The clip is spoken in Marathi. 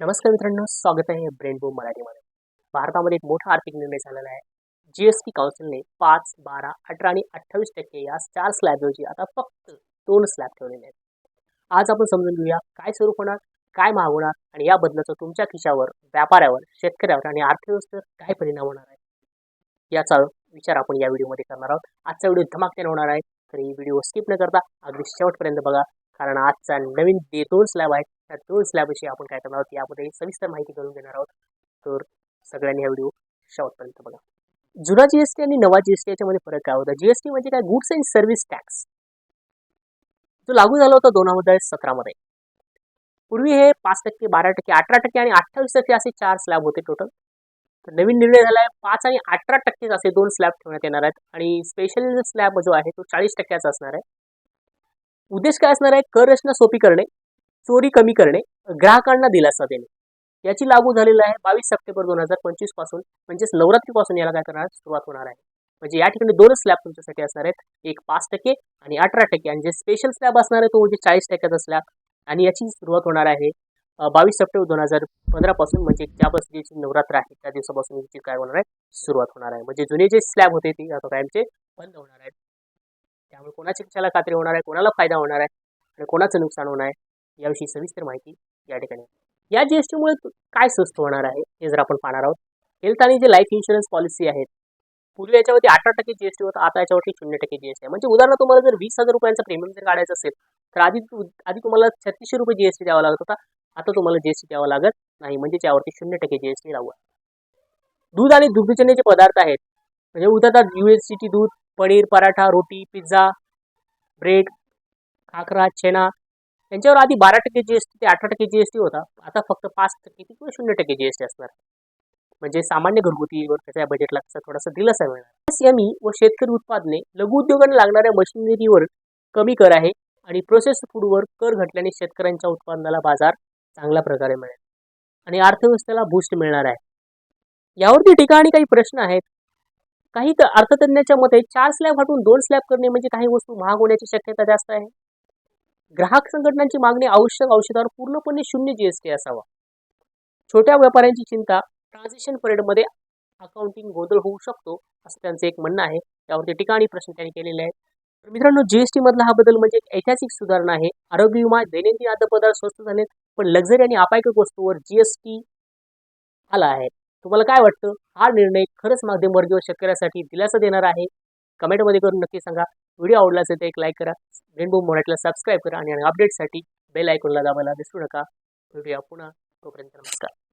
नमस्कार मित्रांनो स्वागत आहे ब्रेनबो मराठीमध्ये. भारतामध्ये एक मोठा आर्थिक निर्णय झालेला आहे. जी एस टी काउन्सिलने पाच बारा अठरा आणि अठ्ठावीस टक्के या चार स्लॅबऐवजी आता फक्त दोन स्लॅब ठेवलेले आहेत. आज आपण समजून घेऊया काय स्वरूप होणार काय महाग होणार आणि या बदलाचा तुमच्या खिशावर व्यापाऱ्यावर शेतकऱ्यावर आणि अर्थव्यवस्थेवर काय परिणाम होणार आहे? याचा विचार आपण या व्हिडिओमध्ये करणार आहोत. आजचा व्हिडिओ धमाक्याने होणार आहे. तर ही व्हिडिओ स्किप न करता अगदी शेवटपर्यंत बघा. कारण आजचा नवीन जे दोन स्लॅब आहेत त्या दोन स्लॅबविषयी आपण काय करणार आहोत यामध्ये सविस्तर माहिती करून घेणार आहोत. तर सगळ्यांनी हा व्हिडिओ शेवटपर्यंत बघा. जुना जीएसटी आणि नवा जीएसटी याच्यामध्ये फरक काय होता? जीएसटी म्हणजे काय? गुड्स अँड सर्व्हिस टॅक्स जो लागू झाला होता दोन हजार सतरामध्ये पूर्वी हे पाच टक्के बारा टक्के अठरा टक्के आणि अठ्ठावीस टक्के असे चार स्लॅब होते टोटल तर नवीन निर्णय झाला आहे पाच आणि अठरा टक्केच असे दोन स्लॅब ठेवण्यात येणार आहेत. आणि स्पेशल स्लॅब जो आहे तो चाळीस टक्क्याचा असणार आहे. उद्देश काय असणार आहे? कर रचना सोपी करणे. चोरी कमी करणे ग्राहकांना दिलासा देणे. याची लागू झालेलं आहे बावीस सप्टेंबर दोन हजार पंचवीसपासून. म्हणजेच नवरात्रीपासून याला काय करणार सुरुवात होणार आहे. म्हणजे या ठिकाणी दोन स्लॅब तुमच्यासाठी असणार आहेत. एक पाच टक्के आणि अठरा टक्के. आणि जे स्पेशल स्लॅब असणार आहे तो म्हणजे चाळीस टक्क्याचा स्लॅब आणि याची सुरुवात होणार आहे बावीस सप्टेंबर दोन हजार पंधरापासून म्हणजे ज्या बसची नवरात्र आहे. त्या दिवसापासून याची काय होणार आहे सुरुवात होणार आहे. म्हणजे जुने जे स्लॅब होते ते आता कायमचे बंद होणार आहेत. त्यामुळे कोणाची कशाला खात्री होणार आहे कोणाला फायदा होणार आहे आणि कोणाचं नुकसान होणार आहे याविषयी सविस्तर माहिती या ठिकाणी या जी एस टीमुळे काय स्वस्त होणार आहे हे जर आपण पाहणार आहोत. हेल्थ आणि जे लाईफ इन्शुरन्स पॉलिसी आहेत पूर्वी याच्यावरती अठरा टक्के जीएसटी होता आता याच्यावरती शून्य टक्के जीएसटी आहे. म्हणजे उदाहरण तुम्हाला जर वीस हजार रुपयांचा प्रीमियम जर काढायचं असेल तर आधी आधी तुम्हाला छत्तीसशे रुपये जीएसटी द्यावा लागत होता. आता तुम्हाला जीएसटी द्यावा लागत नाही. म्हणजे यावरती शून्य टक्के जीएसटी लागू आहे. दूध आणि दुग्धजन्य जे पदार्थ आहेत म्हणजे उदाहरणार्थ युएससीटी दूध पनीर पराठा रोटी पिझ्झा ब्रेड खाकरा छेना त्यांच्यावर आधी बारा टक्के जी एस टी ते अठरा टक्के जी एस टी होता. आता फक्त पाच टक्के किंवा शून्य टक्के जी एस टी असणार. म्हणजे सामान्य घरगुतीवर त्याच्या बजेटला त्याचा थोडासा दिलासा मिळणार एस एम ई व शेतकरी उत्पादने लघु उद्योगांना लागणाऱ्या मशिनरीवर कमी कर आहे आणि प्रोसेस फूडवर कर घटल्याने शेतकऱ्यांच्या उत्पादनाला बाजार चांगल्या प्रकारे मिळेल. आणि अर्थव्यवस्थेला बूस्ट मिळणार आहे. यावरती ठिकाणी काही प्रश्न आहेत. काही अर्थतज्ञाच्या मते चार स्लॅब हटून दोन स्लॅब करणे म्हणजे काही वस्तू महाग होण्याची शक्यता जास्त आहे. ग्राहक संघटनांची मागणी आवश्यक औषधावर पूर्णपणे शून्य जीएसटी असावा. छोट्या व्यापाऱ्यांची चिंता ट्रान्झॅक्शन परेडमध्ये अकाउंटिंग गोंधळ होऊ शकतो असं त्यांचं एक म्हणणं आहे. त्यावरती ठिकाणी प्रश्न त्यांनी केलेले आहेत. तर मित्रांनो जीएसटी मधला हा बदल म्हणजे ऐतिहासिक सुधारणा आहे. आरोग्य विमा दैनंदिन खाद्यपदार्थ स्वस्त झाले पण लक्झरी आणि अपायक वस्तूवर जीएसटी आला आहे. तुम्हाला काय वाटतं? हा निर्णय खरंच माध्यमवर्गीय शेतकऱ्यासाठी दिलासा देणार आहे? कमेंटमध्ये करून नक्की सांगा. व्हिडिओ आवडला असेल तर एक लाईक करा. रेनबो मराठीला सबस्क्राईब करा आणि अपडेटसाठी बेल आयकॉनला दाबायला विसरू नका. भेटूया पुन्हा. तोपर्यंत नमस्कार.